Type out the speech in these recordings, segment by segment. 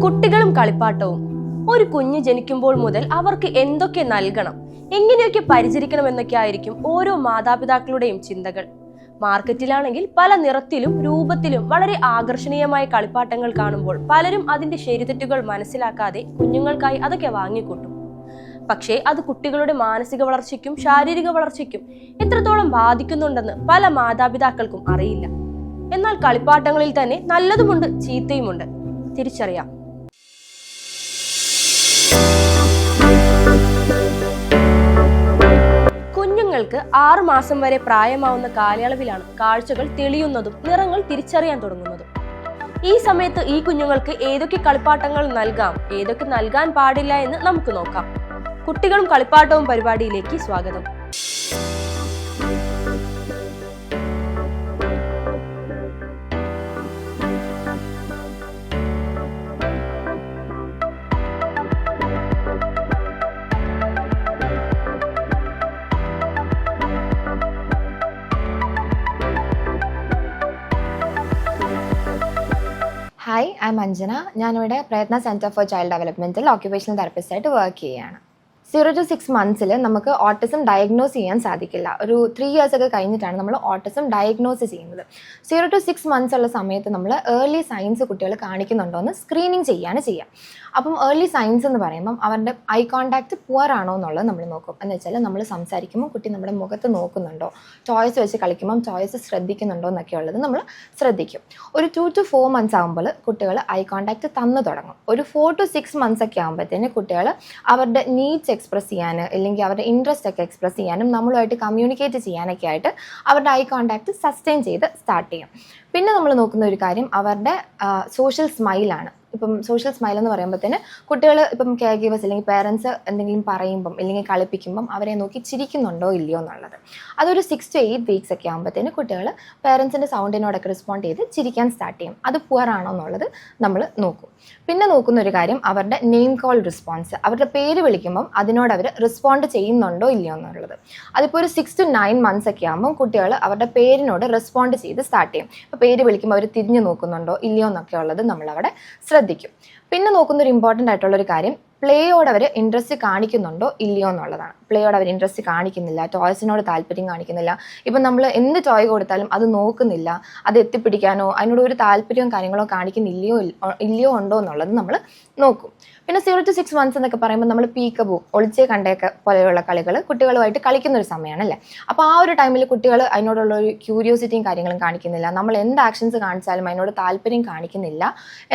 കുട്ടികളും കളിപ്പാട്ടവും. ഒരു കുഞ്ഞ് ജനിക്കുമ്പോൾ മുതൽ അവർക്ക് എന്തൊക്കെ നൽകണം? എങ്ങനെയൊക്കെ പരിചരിക്കണം എന്നൊക്കെ ആയിരിക്കും ഓരോ മാതാപിതാക്കളുടെയും ചിന്തകൾ. മാർക്കറ്റിലാണെങ്കിൽ പല നിറത്തിലും രൂപത്തിലും വളരെ ആകർഷണീയമായ കളിപ്പാട്ടങ്ങൾ കാണുമ്പോൾ പലരും അതിന്റെ ശരിതെറ്റുകൾ മനസ്സിലാക്കാതെ കുഞ്ഞുങ്ങൾക്കായി അതൊക്കെ വാങ്ങിക്കൂട്ടും. പക്ഷേ അത് കുട്ടികളുടെ മാനസിക വളർച്ചയ്ക്കും ശാരീരിക വളർച്ചയ്ക്കും എത്രത്തോളം ബാധിക്കുന്നുണ്ടെന്ന് പല മാതാപിതാക്കൾക്കും അറിയില്ല. എന്നാൽ കളിപ്പാട്ടങ്ങളിൽ തന്നെ നല്ലതുമുണ്ട് ചീത്തയുമുണ്ട്. തിരിച്ചറിയാം. കുഞ്ഞുങ്ങൾക്ക് ആറു മാസം വരെ പ്രായമാവുന്ന കാലയളവിലാണ് കാഴ്ചകൾ തെളിയുന്നതും നിറങ്ങൾ തിരിച്ചറിയാൻ തുടങ്ങുന്നതും. ഈ സമയത്ത് ഈ കുഞ്ഞുങ്ങൾക്ക് ഏതൊക്കെ കളിപ്പാട്ടങ്ങൾ നൽകാം ഏതൊക്കെ നൽകാൻ പാടില്ല എന്ന് നമുക്ക് നോക്കാം. കുട്ടികളും കളിപ്പാട്ടവും പരിപാടിയിലേക്ക് സ്വാഗതം. ഹായ് ഐ അഞ്ജന ഞാനിവിടെ പ്രയത്ന സെന്റർ ഫോർ ചൈൽഡ് ഡെവലപ്മെന്റിൽ ഓക്യുപേഷണൽ തെറപ്പിസ്റ്റായിട്ട് വർക്ക് ചെയ്യുകയാണ്. സീറോ ടു സിക്സ് മന്ത്സിൽ നമുക്ക് ഓട്ടിസം ഡയഗ്നോസ് ചെയ്യാൻ സാധിക്കില്ല. ഒരു ത്രീ ഇയേഴ്സ് ഒക്കെ കഴിഞ്ഞിട്ടാണ് നമ്മൾ ഓട്ടിസം ഡയഗ്നോസ് ചെയ്യുന്നത്. സീറോ ടു സിക്സ് മന്ത്സ് ഉള്ള സമയത്ത് നമ്മൾ ഏർലി സയൻസ് കുട്ടികൾ കാണിക്കുന്നുണ്ടോ എന്ന് സ്ക്രീനിങ് ചെയ്യാണ് ചെയ്യുക അപ്പം ഏർലി സയൻസ് എന്ന് പറയുമ്പം അവരുടെ ഐ കോൺടാക്റ്റ് പുവർ ആണോ എന്നുള്ളത് നമ്മൾ നോക്കും. എന്ന് വെച്ചാൽ നമ്മൾ സംസാരിക്കുമ്പോൾ കുട്ടി നമ്മുടെ മുഖത്ത് നോക്കുന്നുണ്ടോ? ചോയ്സ് വെച്ച് കളിക്കുമ്പം ചോയ്സ് ശ്രദ്ധിക്കുന്നുണ്ടോ എന്നൊക്കെ ഉള്ളത് നമ്മൾ ശ്രദ്ധിക്കും. ഒരു ടു ടു ഫോർ മന്ത്സ് ആകുമ്പോൾ കുട്ടികൾ ഐ കോൺടാക്റ്റ് തന്നു തുടങ്ങും. ഒരു ഫോർ ടു സിക്സ് മന്ത്സ് ഒക്കെ ആകുമ്പോഴത്തേന് കുട്ടികൾ അവരുടെ നീഡ്സ് എക്സ്പ്രസ് ചെയ്യാൻ അല്ലെങ്കിൽ അവരുടെ ഇൻട്രസ്റ്റ് ഒക്കെ എക്സ്പ്രസ് ചെയ്യാനും നമ്മളുമായിട്ട് കമ്മ്യൂണിക്കേറ്റ് ചെയ്യാനൊക്കെ ആയിട്ട് അവരുടെ ഐ കോൺടാക്റ്റ് സസ്റ്റെയിൻ ചെയ്ത് സ്റ്റാർട്ട് ചെയ്യും. പിന്നെ നമ്മൾ നോക്കുന്ന ഒരു കാര്യം അവരുടെ സോഷ്യൽ സ്മൈലാണ് ഇപ്പം സോഷ്യൽ സ്മൈൽ എന്ന് പറയുമ്പോഴത്തേന് കുട്ടികൾ ഇപ്പം കെയർ ഗീവേഴ്സ് അല്ലെങ്കിൽ പേരൻസ് എന്തെങ്കിലും പറയുമ്പം അല്ലെങ്കിൽ കളിപ്പിക്കുമ്പം അവരെ നോക്കി ചിരിക്കുന്നുണ്ടോ ഇല്ലയോ എന്നുള്ളത്. അതൊരു സിക്സ് ടു എയ്റ്റ് വീക്സ് ഒക്കെ ആകുമ്പോഴത്തേന് കുട്ടികൾ പേരൻസിന്റെ സൗണ്ടിനോടൊക്കെ റെസ്പോണ്ട് ചെയ്ത് ചിരിക്കാൻ സ്റ്റാർട്ട് ചെയ്യും. അത് പുവർ ആണോ എന്നുള്ളത് നമ്മൾ നോക്കും. പിന്നെ നോക്കുന്ന ഒരു കാര്യം അവരുടെ നെയിം കോൾ റെസ്പോൺസ് അവരുടെ പേര് വിളിക്കുമ്പം അതിനോട് അവർ റെസ്പോണ്ട് ചെയ്യുന്നുണ്ടോ ഇല്ലയോ എന്നുള്ളത്. അതിപ്പോൾ ഒരു സിക്സ് ടു നയൻ മന്ത്സ് ഒക്കെ ആകുമ്പോൾ കുട്ടികൾ അവരുടെ പേരിനോട് റെസ്പോണ്ട് ചെയ്ത് സ്റ്റാർട്ട് ചെയ്യും. ഇപ്പോൾ പേര് വിളിക്കുമ്പോൾ അവർ തിരിഞ്ഞു നോക്കുന്നുണ്ടോ ഇല്ലയോ എന്നൊക്കെ ഉള്ളത് നമ്മളവിടെ ശ്രദ്ധിക്കും. പിന്നെ നോക്കുന്ന ഒരു ഇമ്പോർട്ടന്റ് ആയിട്ടുള്ള ഒരു കാര്യം പ്ലേയോട് അവർ ഇൻട്രസ്റ്റ് കാണിക്കുന്നുണ്ടോ ഇല്ലയോ എന്നുള്ളതാണ്. പ്ലേയോട് അവർ ഇൻട്രസ്റ്റ് കാണിക്കുന്നില്ല ടോയ്സിനോട് താല്പര്യം കാണിക്കുന്നില്ല. ഇപ്പം നമ്മൾ എന്ത് ടോയ് കൊടുത്താലും അത് നോക്കുന്നില്ല അത് എത്തിപ്പിടിക്കാനോ അതിനോട് ഒരു താല്പര്യവും കാര്യങ്ങളോ കാണിക്കുന്നില്ലയോ ഇല്ലയോ ഉണ്ടോ എന്നുള്ളത് നമ്മൾ നോക്കും. പിന്നെ സീറോ ടു സിക്സ് മന്ത്സ് എന്നൊക്കെ പറയുമ്പോൾ നമ്മൾ പീക്കബു ഒളിച്ചേ കണ്ടേക്ക പോലെയുള്ള കളികൾ കുട്ടികളുമായിട്ട് കളിക്കുന്ന ഒരു സമയമാണല്ലേ അപ്പോൾ ആ ഒരു ടൈമിൽ കുട്ടികൾ അതിനോടുള്ള ഒരു ക്യൂരിയോസിറ്റിയും കാര്യങ്ങളും കാണിക്കുന്നില്ല. നമ്മൾ എന്ത് ആക്ഷൻസ് കാണിച്ചാലും അതിനോട് താല്പര്യം കാണിക്കുന്നില്ല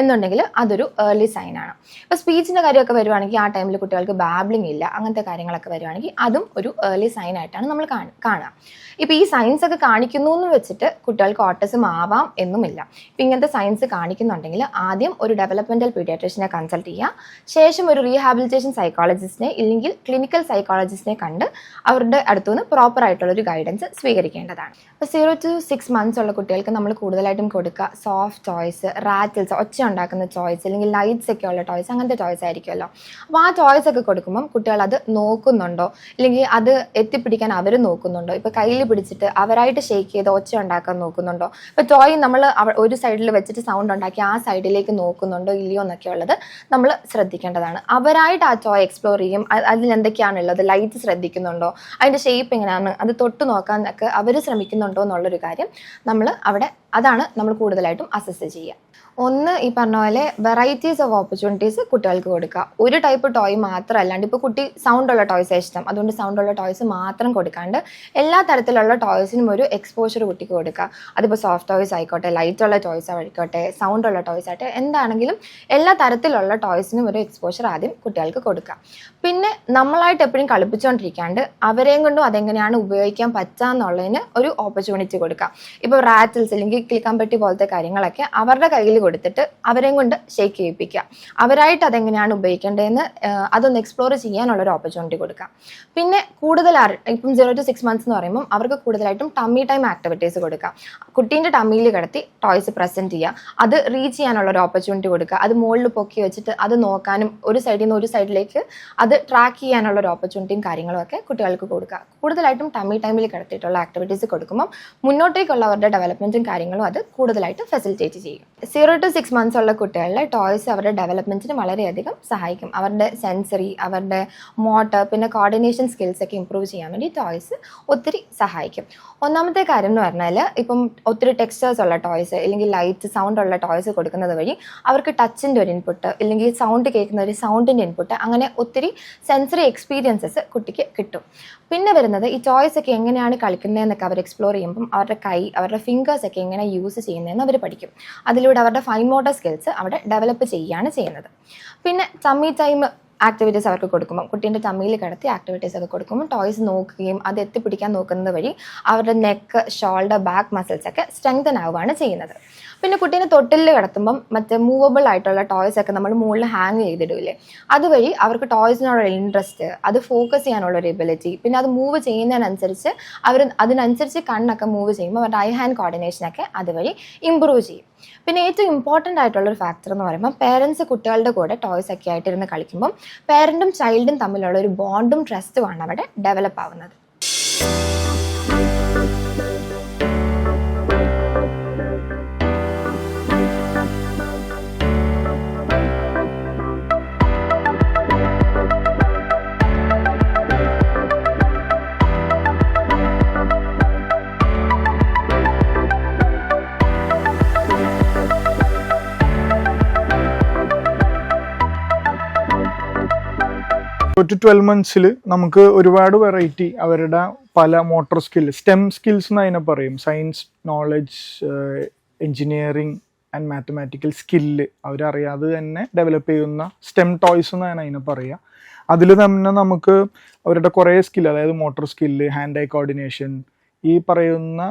എന്നുണ്ടെങ്കിൽ അതൊരു ഏർലി സൈൻ ആണ്. ഇപ്പോൾ സ്പീച്ചിന്റെ കാര്യമൊക്കെ വരുവാണെങ്കിൽ ആ ടൈമിൽ കുട്ടികൾക്ക് ബാബ്ലിംഗ് ഇല്ല അങ്ങനത്തെ കാര്യങ്ങളൊക്കെ വരുവാണെങ്കിൽ അതും ഒരു ഏർലി സൈൻ ആയിട്ടാണ് നമ്മൾ കാണ- കാണുക ഇപ്പോൾ ഈ സയൻസ് ഒക്കെ കാണിക്കുന്നു എന്ന് വെച്ചിട്ട് കുട്ടികൾക്ക് ഓട്ടിസം ആവാം എന്നുമില്ല. ഇപ്പം ഇങ്ങനത്തെ സയൻസ് കാണിക്കുന്നുണ്ടെങ്കിൽ ആദ്യം ഒരു ഡെവലപ്മെന്റൽ പീഡിയാട്രീഷ്യനെ കൺസൾട്ട് ചെയ്യുക. ശേഷം ഒരു റീഹാബിലിറ്റേഷൻ സൈക്കോളജിസ്റ്റിനെ ഇല്ലെങ്കിൽ ക്ലിനിക്കൽ സൈക്കോളജിസ്റ്റിനെ കണ്ട് അവരുടെ അടുത്തുനിന്ന് പ്രോപ്പർ ആയിട്ടുള്ള ഒരു ഗൈഡൻസ് സ്വീകരിക്കേണ്ടതാണ്. അപ്പോൾ സീറോ ടു സിക്സ് മന്ത്സ് ഉള്ള കുട്ടികൾക്ക് നമ്മൾ കൂടുതലായിട്ടും കൊടുക്കുക. സോഫ്റ്റ് ചോയ്സ് റാറ്റിൽസ് ഒച്ച ഉണ്ടാക്കുന്ന ചോയ്സ് അല്ലെങ്കിൽ ലൈറ്റ്സ് ഒക്കെ ഉള്ള ടോയ്സ് അങ്ങനത്തെ ടോയ്സ് ആയിരിക്കുമല്ലോ. അപ്പോൾ ആ ടോയ്സ് ഒക്കെ കൊടുക്കുമ്പം കുട്ടികൾ അത് നോക്കുന്നുണ്ടോ? അല്ലെങ്കിൽ അത് എത്തിപ്പിടിക്കാൻ അവർ നോക്കുന്നുണ്ടോ? ഇപ്പോൾ കയ്യിൽ പിടിച്ചിട്ട് അവരായിട്ട് ഷേക്ക് ചെയ്ത് ഒച്ച ഉണ്ടാക്കാൻ നോക്കുന്നുണ്ടോ? ഇപ്പോൾ ടോയ് നമ്മൾ ഒരു സൈഡിൽ വെച്ചിട്ട് സൗണ്ട് ഉണ്ടാക്കി ആ സൈഡിലേക്ക് നോക്കുന്നുണ്ടോ ഇല്ലയോ എന്നൊക്കെ ഉള്ളത് നമ്മൾ ശ്രദ്ധിക്കേണ്ടതാണ്. അവരായിട്ട് ആ ടോയ് എക്സ്പ്ലോർ ചെയ്യും. അ- അതിൽ എന്തൊക്കെയാണുള്ളത്? ലൈറ്റ് ശ്രദ്ധിക്കുന്നുണ്ടോ? അതിന്റെ ഷേപ്പ് എങ്ങനെയാണ്? അത് തൊട്ട് നോക്കാനൊക്കെ അവർ ശ്രമിക്കുന്നുണ്ടോ എന്നുള്ളൊരു കാര്യം നമ്മൾ അവിടെ അതാണ് നമ്മൾ കൂടുതലായിട്ടും അസസ് ചെയ്യുക. ഒന്ന് ഈ പറഞ്ഞ പോലെ വെറൈറ്റീസ് ഓഫ് ഓപ്പർച്യൂണിറ്റീസ് കുട്ടികൾക്ക് കൊടുക്കുക. ഒരു ടൈപ്പ് ടോയ് മാത്രം അല്ലാണ്ട് ഇപ്പോൾ കുട്ടി സൗണ്ട് ഉള്ള ടോയ്സ് ഇഷ്ടം. അതുകൊണ്ട് സൗണ്ട് ഉള്ള ടോയ്സ് മാത്രം കൊടുക്കാണ്ട് എല്ലാ തരത്തിലുള്ള ടോയ്സിനും ഒരു എക്സ്പോഷർ കുട്ടിക്ക് കൊടുക്കുക. അതിപ്പോൾ സോഫ്റ്റ് ടോയ്സ് ആയിക്കോട്ടെ ലൈറ്റ് ഉള്ള ടോയ്സ് ആയിക്കോട്ടെ സൗണ്ട് ഉള്ള ടോയ്സ് ആയിട്ട് എന്താണെങ്കിലും എല്ലാ തരത്തിലുള്ള ടോയ്സിനും ഒരു എക്സ്പോഷർ ആദ്യം കുട്ടികൾക്ക് കൊടുക്കുക. പിന്നെ നമ്മളായിട്ട് എപ്പോഴും കളിപ്പിച്ചുകൊണ്ടിരിക്കാണ്ട് അവരെയും കൊണ്ടും അതെങ്ങനെയാണ് ഉപയോഗിക്കാൻ പറ്റുക എന്നുള്ളതിന് ഒരു ഓപ്പർച്യൂണിറ്റി കൊടുക്കുക. ഇപ്പോൾ റാറ്റിൽസ് അല്ലെങ്കിൽ ക്ലിക്കാമ്പട്ടി പോലത്തെ കാര്യങ്ങളൊക്കെ അവരുടെ കയ്യിൽ കൊടുത്തിട്ട് അവരെയും കൊണ്ട് ഷേക്ക് ചെയ്യിപ്പിക്കുക അവരായിട്ട് അതെങ്ങനെയാണ് ഉപയോഗിക്കേണ്ടതെന്ന് അതൊന്ന് എക്സ്പ്ലോർ ചെയ്യാനുള്ള ഒരു ഓപ്പർച്യൂണിറ്റി കൊടുക്കുക പിന്നെ കൂടുതൽ ഇപ്പം സീറോ ടു സിക്സ് മന്ത്സ് എന്ന് പറയുമ്പോൾ അവർക്ക് കൂടുതലായിട്ടും ടമ്മി ടൈം ആക്ടിവിറ്റീസ് കൊടുക്കുക കുട്ടീന്റെ ടമ്മിയിൽ കിടത്തി ടോയ്സ് പ്രസന്റ് ചെയ്യുക. അത് റീച്ച് ചെയ്യാനുള്ള ഒരു ഓപ്പർച്യൂണിറ്റി കൊടുക്കുക. അത് മുകളിൽ പൊക്കി വെച്ചിട്ട് അത് നോക്കാനും ഒരു സൈഡിൽ നിന്ന് ഒരു സൈഡിലേക്ക് അത് ട്രാക്ക് ചെയ്യാനുള്ള ഒരു ഓപ്പർച്യൂണിറ്റിയും കാര്യങ്ങളും ഒക്കെ കുട്ടികൾക്ക് കൊടുക്കുക. കൂടുതലായിട്ടും ടമ്മി ടൈമിൽ കിടത്തിയിട്ടുള്ള ആക്ടിവിറ്റീസ് കൊടുക്കുമ്പോൾ മുന്നോട്ടേക്കുള്ള അവരുടെ ഡെവലപ്മെന്റും കാര്യങ്ങളും കാര്യങ്ങളും അത് കൂടുതലായിട്ട് ഫെസിലിറ്റേറ്റ് ചെയ്യും. സീറോ ടു സിക്സ് മന്ത്സ് ഉള്ള കുട്ടികളിലെ ടോയ്സ് അവരുടെ ഡെവലപ്മെന്റിന് വളരെയധികം സഹായിക്കും. അവരുടെ സെൻസറി അവരുടെ മോട്ടർ പിന്നെ കോർഡിനേഷൻ സ്കിൽസ് ഒക്കെ ഇമ്പ്രൂവ് ചെയ്യാൻ വേണ്ടി ടോയ്സ് ഒത്തിരി സഹായിക്കും. ഒന്നാമത്തെ കാര്യം എന്ന് പറഞ്ഞാൽ ഇപ്പം ഒത്തിരി ടെക്സ്റ്റേഴ്സ് ഉള്ള ടോയ്സ് അല്ലെങ്കിൽ ലൈറ്റ് സൗണ്ട് ഉള്ള ടോയ്സ് കൊടുക്കുന്നത് വഴി അവർക്ക് ടച്ചിന്റെ ഒരു ഇൻപുട്ട് അല്ലെങ്കിൽ സൗണ്ട് കേൾക്കുന്ന ഒരു സൗണ്ടിന്റെ ഇൻപുട്ട് അങ്ങനെ ഒത്തിരി സെൻസറി എക്സ്പീരിയൻസസ് കുട്ടിക്ക് കിട്ടും. പിന്നെ വരുന്നത് ഈ ടോയ്സ് ഒക്കെ എങ്ങനെയാണ് കളിക്കുന്നതെന്നൊക്കെ അവർ എക്സ്പ്ലോർ ചെയ്യുമ്പം അവരുടെ കൈ അവരുടെ ഫിംഗേഴ്സ് ഒക്കെ എങ്ങനെ യൂസ് ചെയ്യുന്നതെന്ന് അവർ പഠിക്കും. അതിലൂടെ അവരുടെ ഫൈൻ മോട്ടർ സ്കിൽസ് അവിടെ ഡെവലപ്പ് ചെയ്യുകയാണ് ചെയ്യുന്നത്. പിന്നെ ടമ്മി ടൈം ആക്ടിവിറ്റീസ് അവർക്ക് കൊടുക്കുമ്പോൾ കുട്ടീന്റെ ടമ്മിയിൽ കിടത്തി ആക്ടിവിറ്റീസ് ഒക്കെ കൊടുക്കുമ്പോൾ ടോയ്സ് നോക്കുകയും അത് എത്തിപ്പിടിക്കാൻ നോക്കുന്നത് വഴി അവരുടെ നെക്ക് ഷോൾഡർ ബാക്ക് മസിൽസ് ഒക്കെ സ്ട്രെങ്തൻ ആവുകയാണ് ചെയ്യുന്നത്. പിന്നെ കുട്ടീനെ തൊട്ടിലിൽ കിടത്തുമ്പം മറ്റേ മൂവബിൾ ആയിട്ടുള്ള ടോയ്സ് ഒക്കെ നമ്മൾ മുകളിൽ ഹാങ് ചെയ്തിടില്ലേ? അതുവഴി അവർക്ക് ടോയ്സിനോടുള്ള ഇൻട്രസ്റ്റ് അത് ഫോക്കസ് ചെയ്യാനുള്ള ഒരു എബിലിറ്റി പിന്നെ അത് മൂവ് ചെയ്യുന്നതിനനുസരിച്ച് അവർ അതിനനുസരിച്ച് കണ്ണൊക്കെ മൂവ് ചെയ്യുമ്പോൾ അവരുടെ ഐ ഹാൻഡ് കോർഡിനേഷനൊക്കെ അതുവഴി ഇമ്പ്രൂവ് ചെയ്യും. പിന്നെ ഏറ്റവും ഇമ്പോർട്ടന്റ് ആയിട്ടുള്ള ഒരു ഫാക്ടർ എന്ന് പറയുമ്പോൾ പേരൻസ് കുട്ടികളുടെ കൂടെ ടോയ്സ് ഒക്കെ ആയിട്ടിരുന്ന് കളിക്കുമ്പോൾ പേരന്റും ചൈൽഡും തമ്മിലുള്ള ഒരു ബോണ്ടും ട്രസ്റ്റുമാണ് അവിടെ ഡെവലപ്പ് ആവുന്നത്. ടു ട്വൽവ് മന്ത്സിൽ നമുക്ക് ഒരുപാട് വെറൈറ്റി അവരുടെ പല മോട്ടോർ സ്കിൽ സ്റ്റെം സ്കിൽസ് എന്ന് അതിനെ പറയും science knowledge engineering and mathematical skill അവരറിയാതെ തന്നെ ഡെവലപ്പ് ചെയ്യുന്ന സ്റ്റെം ടോയ്സ് എന്നാണ് അതിനെ പറയുക അതിൽ തന്നെ നമുക്ക് അവരുടെ കുറേ സ്കിൽ അതായത് motor skill hand eye coordination ഈ പറയുന്ന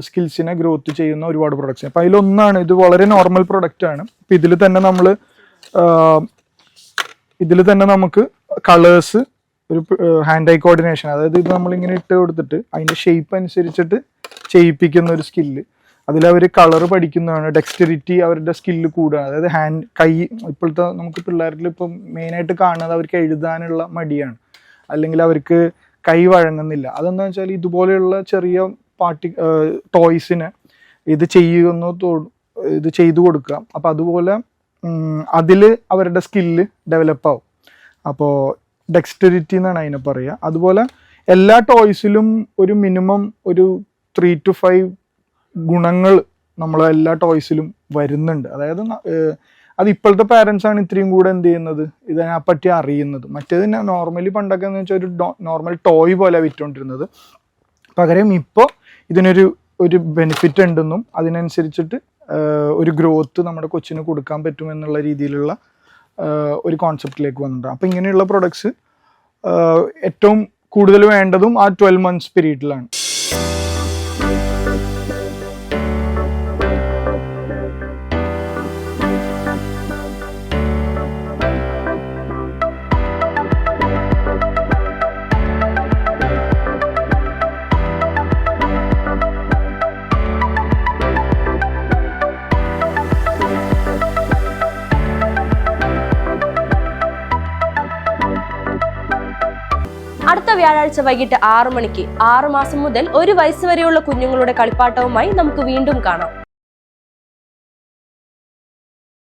സ്കിൽസിനെ ഗ്രോത്ത് ചെയ്യുന്ന ഒരുപാട് പ്രൊഡക്ട്സ് അപ്പം അതിലൊന്നാണ് ഇത് വളരെ നോർമൽ പ്രൊഡക്റ്റ് ആണ്. അപ്പം ഇതിൽ തന്നെ നമ്മൾ ഇതിൽ തന്നെ നമുക്ക് കളേഴ്സ് ഒരു ഹാൻഡ് ഐ കോർഡിനേഷൻ അതായത് ഇത് നമ്മളിങ്ങനെ ഇട്ട് കൊടുത്തിട്ട് അതിന്റെ ഷേപ്പ് അനുസരിച്ചിട്ട് ചെയ്യിപ്പിക്കുന്ന ഒരു സ്കില്ല് അതിലവർ കളർ പഠിക്കുന്നതാണ്. ഡെക്സ്റ്ററിറ്റി അവരുടെ സ്കില്ല് കൂടുകയാണ് അതായത് ഹാൻഡ് കൈ ഇപ്പോഴത്തെ നമുക്ക് പിള്ളേരിൽ ഇപ്പം മെയിനായിട്ട് കാണുന്നത് അവർക്ക് എഴുതാനുള്ള മടിയാണ്. അല്ലെങ്കിൽ അവർക്ക് കൈ വഴങ്ങുന്നില്ല. അതെന്താ വെച്ചാൽ ഇതുപോലെയുള്ള ചെറിയ പാർട്ടി ടോയ്സിന് ഇത് ചെയ്യുന്ന ഇത് ചെയ്തു കൊടുക്കുക. അപ്പം അതുപോലെ അതിൽ അവരുടെ സ്കില്ല് ഡെവലപ്പ് ആവും. അപ്പോൾ ഡെക്സ്റ്ററിറ്റി എന്നാണ് അതിനെ പറയുക അതുപോലെ എല്ലാ ടോയ്സിലും ഒരു മിനിമം ഒരു ത്രീ ടു ഫൈവ് ഗുണങ്ങൾ നമ്മൾ എല്ലാ ടോയ്സിലും വരുന്നുണ്ട്. അതായത് അത് ഇപ്പോഴത്തെ പാരൻസ് ആണ് ഇത്രയും കൂടെ എന്ത് ചെയ്യുന്നത്? ഇതിനെപ്പറ്റി അറിയുന്നത്. മറ്റേത് നോർമലി പണ്ടൊക്കെ എന്ന് വെച്ചാൽ ഒരു നോർമൽ ടോയ് പോലെ വിറ്റുകൊണ്ടിരുന്നത് പകരം ഇപ്പോൾ ഇതിനൊരു ഒരു ബെനിഫിറ്റ് ഉണ്ടെന്നും അതിനനുസരിച്ചിട്ട് ഒരു ഗ്രോത്ത് നമ്മുടെ കൊച്ചിന് കൊടുക്കാൻ പറ്റുമെന്നുള്ള രീതിയിലുള്ള ഒരു കോൺസെപ്റ്റിലേക്ക് വന്നിട്ടുണ്ട്. അപ്പോൾ ഇങ്ങനെയുള്ള പ്രൊഡക്ട്സ് ഏറ്റവും കൂടുതൽ വേണ്ടതും ആ ട്വൽവ് മന്ത്സ് പീരീഡിലാണ് വ്യാഴാഴ്ച വൈകിട്ട് ആറു മണിക്ക് ആറു മാസം മുതൽ ഒരു വയസ്സ് വരെയുള്ള കുഞ്ഞുങ്ങളുടെ കളിപ്പാട്ടവുമായി നമുക്ക് വീണ്ടും കാണാം.